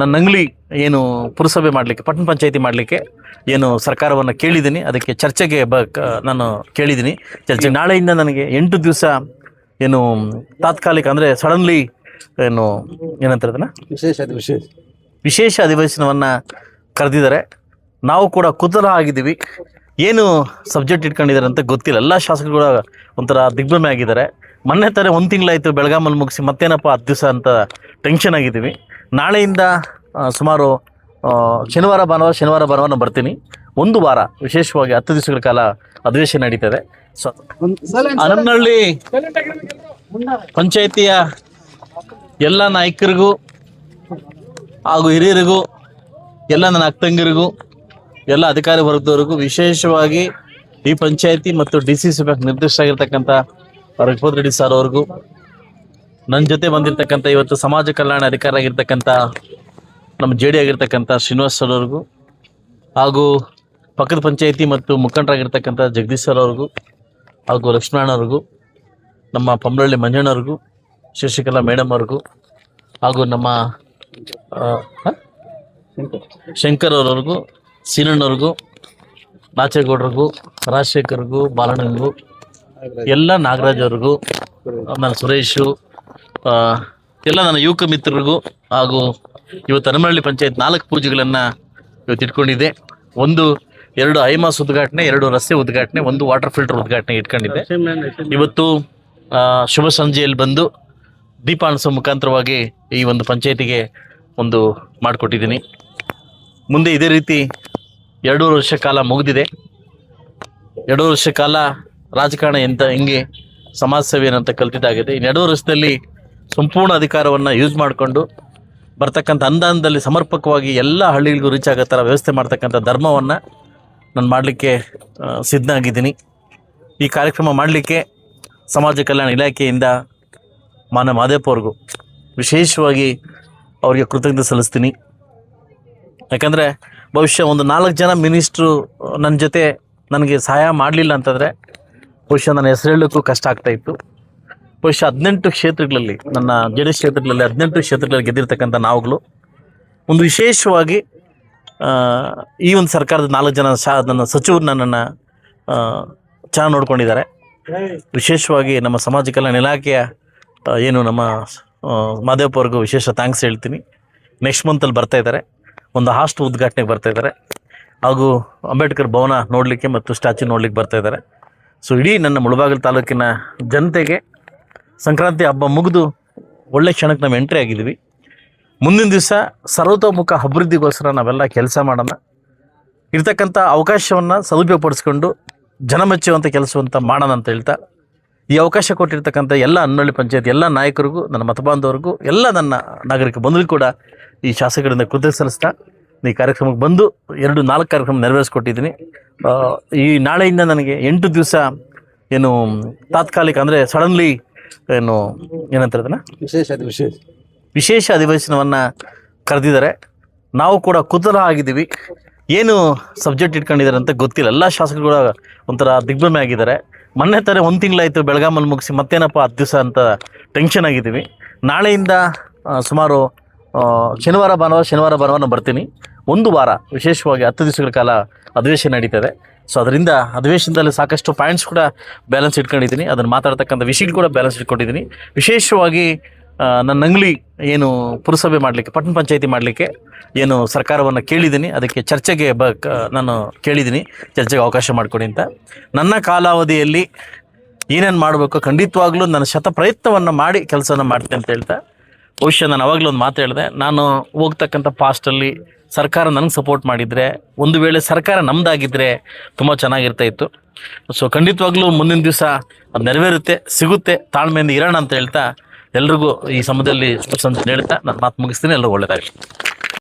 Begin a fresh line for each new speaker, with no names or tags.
ನನ್ನ ಅಂಗಲಿ ಏನು ಪುರಸಭೆ ಮಾಡಲಿಕ್ಕೆ ಪಟ್ಟಣ ಪಂಚಾಯತಿ ಮಾಡಲಿಕ್ಕೆ ಏನು ಸರ್ಕಾರವನ್ನು ಕೇಳಿದ್ದೀನಿ. ಅದಕ್ಕೆ ಚರ್ಚೆಗೆ ಬ ನಾನು ಕೇಳಿದ್ದೀನಿ. ಚರ್ಚೆ ನಾಳೆಯಿಂದ ನನಗೆ ಎಂಟು ದಿವಸ ಏನು ತಾತ್ಕಾಲಿಕ ಅಂದರೆ ಸಡನ್ಲಿ ಏನು ಏನಂತಾರೆ ಅದನ್ನ
ವಿಶೇಷ ವಿಶೇಷ.
ವಿಶೇಷ ಅಧಿವೇಶನವನ್ನು ಕರೆದಿದ್ದಾರೆ. ನಾವು ಕೂಡ ಕುತೂಹಲ ಆಗಿದ್ದೀವಿ. ಏನು ಸಬ್ಜೆಕ್ಟ್ ಇಟ್ಕೊಂಡಿದ್ದಾರೆ ಅಂತ ಗೊತ್ತಿಲ್ಲ. ಎಲ್ಲ ಶಾಸಕರು ಕೂಡ ಒಂಥರ ದಿಗ್ಭ್ರಮೆ ಆಗಿದ್ದಾರೆ. ಮೊನ್ನೆ ತರ ಒಂದು ತಿಂಗಳಾಯಿತು ಬೆಳಗಾಮಲ್ಲಿ ಮುಗಿಸಿ ಮತ್ತೇನಪ್ಪ ಹತ್ತು ದಿವಸ ಅಂತ ಟೆನ್ಷನ್ ಆಗಿದ್ದೀವಿ. ನಾಳೆಯಿಂದ ಸುಮಾರು ಶನಿವಾರ, ಭಾನುವಾರ ಶನಿವಾರ ಭಾನುವಾರ ಬರ್ತೀನಿ. ಒಂದು ವಾರ, ವಿಶೇಷವಾಗಿ ಹತ್ತು ದಿವಸಗಳ ಕಾಲ ಅಧಿವೇಶನ ನಡೀತದೆ. ಸೊ ಹನಮನಹಳ್ಳಿ ಪಂಚಾಯಿತಿಯ ಎಲ್ಲ ನಾಯಕರಿಗೂ ಹಾಗೂ ಹಿರಿಯರಿಗೂ, ಎಲ್ಲ ನನ್ನ ಅಕ್ಕಂಗಿರಿಗೂ ಎಲ್ಲ ಅಧಿಕಾರಿ ವರ್ಗದವರಿಗೂ ವಿಶೇಷವಾಗಿ ಈ ಪಂಚಾಯಿತಿ ಮತ್ತು ಡಿ ಸಿ ಸಿ ಬ್ಯಾಂಕ್ ನಿರ್ದೇಶಕರಾಗಿರ್ತಕ್ಕಂಥ ರಘುಪತ್ ರೆಡ್ಡಿ ಸರ್ ಅವ್ರಿಗೂ ನನ್ನ ಜೊತೆ ಬಂದಿರತಕ್ಕಂಥ ಇವತ್ತು ಸಮಾಜ ಕಲ್ಯಾಣ ಅಧಿಕಾರಿ ಆಗಿರ್ತಕ್ಕಂಥ ನಮ್ಮ ಜೆ ಡಿ ಆಗಿರ್ತಕ್ಕಂಥ ಶ್ರೀನಿವಾಸ್ ಸರ್ ಅವ್ರಿಗೂ ಹಾಗೂ ಪಕ್ಕದ ಪಂಚಾಯಿತಿ ಮತ್ತು ಮುಖಂಡರಾಗಿರ್ತಕ್ಕಂಥ ಜಗದೀಶ್ ಸರ್ ಅವ್ರಿಗೂ ಹಾಗೂ ಲಕ್ಷ್ಮಣ ಅವ್ರಿಗೂ, ನಮ್ಮ ಪಂಬಳಳ್ಳಿ ಮಂಜಣ್ಣವ್ರಿಗೂ ಶಶಿಕಲಾ ಮೇಡಮ್ ಅವ್ರಿಗೂ ಹಾಗೂ ನಮ್ಮ? ಶಂಕರ್ ಅವ್ರವ್ರಿಗೂ ಸೀನಣ್ಣವ್ರಿಗೂ ನಾಚೇಗೌಡ್ರಿಗೂ, ರಾಜಶೇಖರ್ಗೂ ಬಾಲಣ್ಣನಿಗೂ ಎಲ್ಲ ನಾಗರಾಜ್ ಅವ್ರಿಗೂ ನನ್ನ ಸುರೇಶು ಎಲ್ಲ ನನ್ನ ಯುವಕ ಮಿತ್ರರಿಗೂ ಹಾಗೂ ಇವತ್ತು ಹನುಮನಹಳ್ಳಿ ಪಂಚಾಯತ್ ನಾಲ್ಕು ಪೂಜೆಗಳನ್ನು ಇವತ್ತು ಇಟ್ಕೊಂಡಿದ್ದೆ. ಒಂದು ಎರಡು ಐಮಾಸ್ ಉದ್ಘಾಟನೆ, ಎರಡು ರಸ್ತೆ ಉದ್ಘಾಟನೆ, ಒಂದು ವಾಟರ್ ಫಿಲ್ಟರ್ ಉದ್ಘಾಟನೆ ಇಟ್ಕೊಂಡಿದ್ದೆ. ಇವತ್ತು ಶುಭ ಸಂಜೆಯಲ್ಲಿ ಬಂದು ದೀಪಾಂಸ ಮುಖಾಂತರವಾಗಿ ಈ ಒಂದು ಪಂಚಾಯತಿಗೆ ಒಂದು ಮಾಡಿಕೊಟ್ಟಿದ್ದೀನಿ. ಮುಂದೆ ಇದೇ ರೀತಿ ಎರಡೂವರೆ ವರ್ಷ ಕಾಲ ಮುಗಿದಿದೆ. ಎರಡೂವರೆ ವರ್ಷ ಕಾಲ ರಾಜಕಾರಣ ಎಂತ, ಹೆಂಗೆ, ಸಮಾಜ ಸೇವೆ ಅಂತ ಕಲ್ತಿದ್ದಾಗಿದೆ. ಈ ಎರಡೂವರೆ ವರ್ಷದಲ್ಲಿ ಸಂಪೂರ್ಣ ಅಧಿಕಾರವನ್ನು ಯೂಸ್ ಮಾಡಿಕೊಂಡು ಬರ್ತಕ್ಕಂಥ ಅನುದಾನದಲ್ಲಿ ಸಮರ್ಪಕವಾಗಿ ಎಲ್ಲ ಹಳ್ಳಿಗಳಿಗೂ ರೀಚ್ ಆಗೋ ಥರ ವ್ಯವಸ್ಥೆ ಮಾಡ್ತಕ್ಕಂಥ ಧರ್ಮವನ್ನು ನಾನು ಮಾಡಲಿಕ್ಕೆ ಸಿದ್ಧ ಆಗಿದ್ದೀನಿ ಈ ಕಾರ್ಯಕ್ರಮ ಮಾಡಲಿಕ್ಕೆ ಸಮಾಜ ಕಲ್ಯಾಣ ಇಲಾಖೆಯಿಂದ ಮಾನ ಮಾದೇಪ್ ಅವ್ರಿಗೂ ವಿಶೇಷವಾಗಿ ಅವರಿಗೆ ಕೃತಜ್ಞತೆ ಸಲ್ಲಿಸ್ತೀನಿ. ಯಾಕಂದರೆ ಬಹುಶಃ ಒಂದು ನಾಲ್ಕು ಜನ ಮಿನಿಸ್ಟ್ರು ನನ್ನ ಜೊತೆ ನನಗೆ ಸಹಾಯ ಮಾಡಲಿಲ್ಲ ಅಂತಂದರೆ ಬಹುಶಃ ನನ್ನ ಹೆಸರು ಹೇಳೋಕ್ಕೂ ಕಷ್ಟ ಆಗ್ತಾ ಇತ್ತು. ಬಹುಶಃ ಹದಿನೆಂಟು ಕ್ಷೇತ್ರಗಳಲ್ಲಿ, ನನ್ನ ಜೆ ಕ್ಷೇತ್ರಗಳಲ್ಲಿ ಹದಿನೆಂಟು ಕ್ಷೇತ್ರಗಳಲ್ಲಿ ಗೆದ್ದಿರ್ತಕ್ಕಂಥ ನಾವುಗಳು, ಒಂದು ವಿಶೇಷವಾಗಿ ಈ ಒಂದು ಸರ್ಕಾರದ ನಾಲ್ಕು ಜನ ಶಾ, ನನ್ನ ಸಚಿವರು ನನ್ನನ್ನು ಚೆನ್ನಾಗಿ ನೋಡ್ಕೊಂಡಿದ್ದಾರೆ. ವಿಶೇಷವಾಗಿ ನಮ್ಮ ಸಮಾಜ ಕಲ್ಯಾಣ ಇಲಾಖೆಯ ಏನು ನಮ್ಮ ಮಾದೇವಪ್ಪ ಅವ್ರಿಗೂ ವಿಶೇಷ ಥ್ಯಾಂಕ್ಸ್ ಹೇಳ್ತೀನಿ. ನೆಕ್ಸ್ಟ್ ಮಂತಲ್ಲಿ ಬರ್ತಾ ಇದ್ದಾರೆ. ಒಂದು ಹಾಸ್ಟ್ ಉದ್ಘಾಟನೆಗೆ ಬರ್ತಾ ಇದ್ದಾರೆ. ಹಾಗೂ ಅಂಬೇಡ್ಕರ್ ಭವನ ನೋಡಲಿಕ್ಕೆ ಮತ್ತು ಸ್ಟ್ಯಾಚು ನೋಡ್ಲಿಕ್ಕೆ ಬರ್ತಾ ಇದ್ದಾರೆ. ಸೊ ಇಡೀ ನನ್ನ ಮುಳಬಾಗಿಲು ತಾಲೂಕಿನ ಜನತೆಗೆ ಸಂಕ್ರಾಂತಿ ಹಬ್ಬ ಮುಗಿದು ಒಳ್ಳೆ ಕ್ಷಣಕ್ಕೆ ನಾವು ಎಂಟ್ರಿ ಆಗಿದ್ದೀವಿ ಮುಂದಿನ ದಿವಸ ಸರ್ವತೋಮುಖ ಅಭಿವೃದ್ಧಿಗೋಸ್ಕರ ನಾವೆಲ್ಲ ಕೆಲಸ ಮಾಡೋಣ. ಇರ್ತಕ್ಕಂಥ ಅವಕಾಶವನ್ನು ಸದುಪಯೋಗಪಡಿಸ್ಕೊಂಡು ಜನ ಮೆಚ್ಚುವಂಥ ಕೆಲಸವಂತ ಮಾಡೋಣ ಅಂತ ಹೇಳ್ತಾ, ಈ ಅವಕಾಶ ಕೊಟ್ಟಿರ್ತಕ್ಕಂಥ ಎಲ್ಲ ಹನ್ನಳ್ಳಿ ಪಂಚಾಯತ್ ಎಲ್ಲ ನಾಯಕರಿಗೂ, ನನ್ನ ಮತಬಾಂಧವರಿಗೂ ಎಲ್ಲ ನನ್ನ ನಾಗರಿಕ ಬಂಧುಗಳು ಕೂಡ ಈ ಶಾಸಕರಿಂದ ಕೃತಜ್ಞ ಸಲ್ಲಿಸ್ತಾ, ಈ ಕಾರ್ಯಕ್ರಮಕ್ಕೆ ಬಂದು ಎರಡು ನಾಲ್ಕು ಕಾರ್ಯಕ್ರಮ ನೆರವೇರಿಸ್ಕೊಟ್ಟಿದ್ದೀನಿ. ಈ ನಾಳೆಯಿಂದ ನನಗೆ ಎಂಟು ದಿವಸ ಏನು ತಾತ್ಕಾಲಿಕ ಅಂದರೆ ಸಡನ್ಲಿ ಏನು ಏನಂತಾರೆ ಅದನ್ನ
ವಿಶೇಷ ವಿಶೇಷ.
ವಿಶೇಷ ಅಧಿವೇಶನವನ್ನು ಕರೆದಿದ್ದಾರೆ. ನಾವು ಕೂಡ ಕುತೂಹಲ ಆಗಿದ್ದೀವಿ. ಏನು ಸಬ್ಜೆಕ್ಟ್ ಇಟ್ಕೊಂಡಿದ್ದಾರೆ ಅಂತ ಗೊತ್ತಿಲ್ಲ. ಎಲ್ಲ ಶಾಸಕರು ಕೂಡ ಒಂಥರ ದಿಗ್ಭ್ರಮೆ ಆಗಿದ್ದಾರೆ. ಮೊನ್ನೆ ತರ ಒಂದು ತಿಂಗಳಾಯಿತು ಬೆಳಗಾಮಲ್ಲಿ ಮುಗಿಸಿ ಮತ್ತೇನಪ್ಪ ಹತ್ತು ದಿವಸ ಅಂತ ಟೆನ್ಷನ್ ಆಗಿದ್ದೀವಿ. ನಾಳೆಯಿಂದ ಸುಮಾರು ಶನಿವಾರ ಭಾನುವಾರ ಶನಿವಾರ ಭಾನುವಾರ ನಾನು ಬರ್ತೀನಿ. ಒಂದು ವಾರ, ವಿಶೇಷವಾಗಿ ಹತ್ತು ದಿವಸಗಳ ಕಾಲ ಅಧಿವೇಶನ ನಡೀತದೆ. ಸೊ ಅದರಿಂದ ಅಧಿವೇಶನದಲ್ಲಿ ಸಾಕಷ್ಟು ಪಾಯಿಂಟ್ಸ್ ಕೂಡ ಬ್ಯಾಲೆನ್ಸ್ ಇಟ್ಕೊಂಡಿದ್ದೀನಿ. ಅದನ್ನು ಮಾತಾಡ್ತಕ್ಕಂಥ ವಿಷಯಗಳು ಕೂಡ ಬ್ಯಾಲೆನ್ಸ್ ಇಟ್ಕೊಂಡಿದ್ದೀನಿ. ವಿಶೇಷವಾಗಿ ನನ್ನ ಅಂಗಲಿ ಏನು ಪುರಸಭೆ ಮಾಡಲಿಕ್ಕೆ, ಪಟ್ಟಣ ಪಂಚಾಯಿತಿ ಮಾಡಲಿಕ್ಕೆ ಏನು ಸರ್ಕಾರವನ್ನು ಕೇಳಿದ್ದೀನಿ. ಅದಕ್ಕೆ ಚರ್ಚೆಗೆ ಬ ನಾನು ಕೇಳಿದ್ದೀನಿ. ಚರ್ಚೆಗೆ ಅವಕಾಶ ಮಾಡಿಕೊಡಿ ಅಂತ. ನನ್ನ ಕಾಲಾವಧಿಯಲ್ಲಿ ಏನೇನು ಮಾಡಬೇಕು ಖಂಡಿತವಾಗ್ಲೂ ನನ್ನ ಶತ ಪ್ರಯತ್ನವನ್ನು ಮಾಡಿ ಕೆಲಸನ ಮಾಡ್ತೀನಿ ಅಂತ ಹೇಳ್ತಾ ಬಹುಶಃ ನಾನು ಅವಾಗಲೂ ಒಂದು ಮಾತು ಹೇಳಿದೆ. ನಾನು ಹೋಗ್ತಕ್ಕಂಥ ಪಾಸ್ಟಲ್ಲಿ ಸರ್ಕಾರ ನನಗೆ ಸಪೋರ್ಟ್ ಮಾಡಿದರೆ, ಒಂದು ವೇಳೆ ಸರ್ಕಾರ ನಮ್ಮದಾಗಿದ್ದರೆ ತುಂಬ ಚೆನ್ನಾಗಿರ್ತಾ ಇತ್ತು. ಸೊ ಖಂಡಿತವಾಗ್ಲೂ ಮುಂದಿನ ದಿವಸ ಅದು ನೆರವೇರುತ್ತೆ, ಸಿಗುತ್ತೆ, ತಾಳ್ಮೆಯಿಂದ ಇರೋಣ ಅಂತ ಹೇಳ್ತಾ ಎಲ್ರಿಗೂ ಈ ಸಮಯದಲ್ಲಿ ಶುಭ ಸಂಜೆ ಹೇಳ್ತಾ ನಾನು ಮಾತು ಮುಗಿಸ್ತೀನಿ ಎಲ್ಲರಿಗೂ ಒಳ್ಳೆಯದಾಗಲಿ